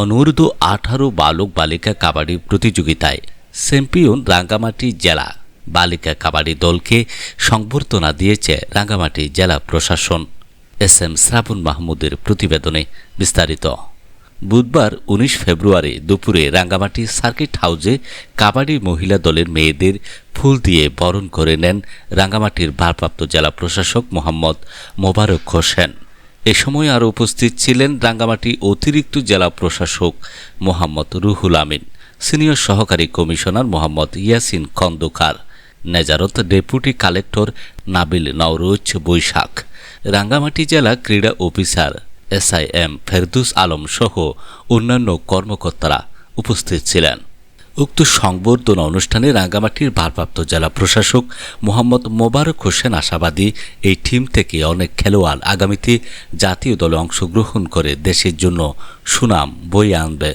অনূর্ধ্ব আঠারো বালক বালিকা কাবাডি প্রতিযোগিতায় চ্যাম্পিয়ন রাঙ্গামাটি জেলা বালিকা কাবাডি দলকে সংবর্ধনা দিয়েছে রাঙ্গামাটি জেলা প্রশাসন। এস এম শ্রাবণ মাহমুদের প্রতিবেদনে বিস্তারিত। বুধবার উনিশ ফেব্রুয়ারি দুপুরে রাঙ্গামাটি সার্কিট হাউজে কাবাডি মহিলা দলের মেয়েদের ফুল দিয়ে বরণ করে নেন রাঙ্গামাটির ভারপ্রাপ্ত জেলা প্রশাসক মোহাম্মদ মোবারক হোসেন। এ সময় আরও উপস্থিত ছিলেন রাঙ্গামাটি অতিরিক্ত জেলা প্রশাসক মোহাম্মদ রুহুল আমিন, সিনিয়র সহকারী কমিশনার মোহাম্মদ ইয়াসিন খন্দকার, নেজারত ডেপুটি কালেক্টর নাবিল নওরোজ বৈশাখ, রাঙ্গামাটি জেলা ক্রীড়া অফিসার এসআইএম ফেরদুস আলম সহ অন্যান্য কর্মকর্তারা উপস্থিত ছিলেন। উক্ত সংবর্ধনা অনুষ্ঠানে রাঙ্গামাটির ভারপ্রাপ্ত জেলা প্রশাসক মোহাম্মদ মোবারক হোসেন আশাবাদী এই টিম থেকে অনেক খেলোয়াড় আগামীতে জাতীয় দলে অংশগ্রহণ করে দেশের জন্য সুনাম বয়ে আনবে।